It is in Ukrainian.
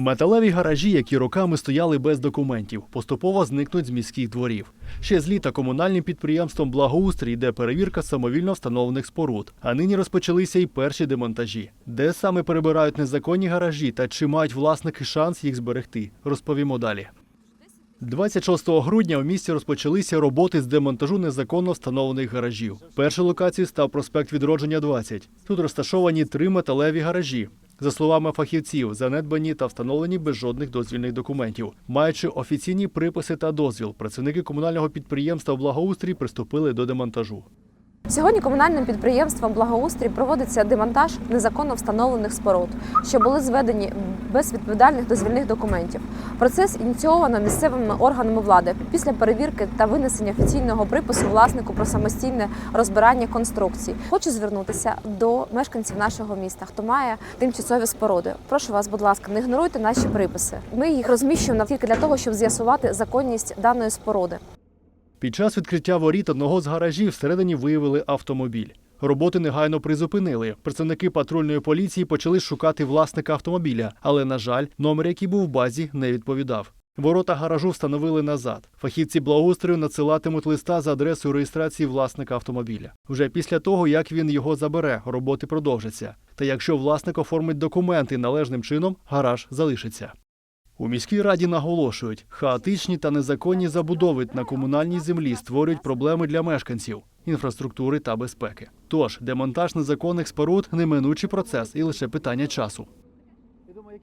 Металеві гаражі, які роками стояли без документів, поступово зникнуть з міських дворів. Ще з літа комунальним підприємством Благоустрій йде перевірка самовільно встановлених споруд. А нині розпочалися і перші демонтажі. Де саме перебирають незаконні гаражі та чи мають власники шанс їх зберегти, розповімо далі. 26 грудня у місті розпочалися роботи з демонтажу незаконно встановлених гаражів. Першою локацією став проспект Відродження 20. Тут розташовані три металеві гаражі. За словами фахівців, занедбані та встановлені без жодних дозвільних документів. Маючи офіційні приписи та дозвіл, працівники комунального підприємства Благоустрій приступили до демонтажу. Сьогодні комунальним підприємством Благоустрій проводиться демонтаж незаконно встановлених споруд, що були зведені без відповідальних дозвільних документів. Процес ініційовано місцевими органами влади після перевірки та винесення офіційного припису власнику про самостійне розбирання конструкцій. Хочу звернутися до мешканців нашого міста, хто має тимчасові споруди. Прошу вас, будь ласка, не ігноруйте наші приписи. Ми їх розміщуємо тільки для того, щоб з'ясувати законність даної споруди. Під час відкриття воріт одного з гаражів всередині виявили автомобіль. Роботи негайно призупинили. Представники патрульної поліції почали шукати власника автомобіля, але, на жаль, номер, який був в базі, не відповідав. Ворота гаражу встановили назад. Фахівці благоустрою надсилатимуть листа за адресою реєстрації власника автомобіля. Вже після того, як він його забере, роботи продовжаться. Та якщо власник оформить документи належним чином, гараж залишиться. У міській раді наголошують, хаотичні та незаконні забудови на комунальній землі створюють проблеми для мешканців, інфраструктури та безпеки. Тож демонтаж незаконних споруд неминучий процес і лише питання часу.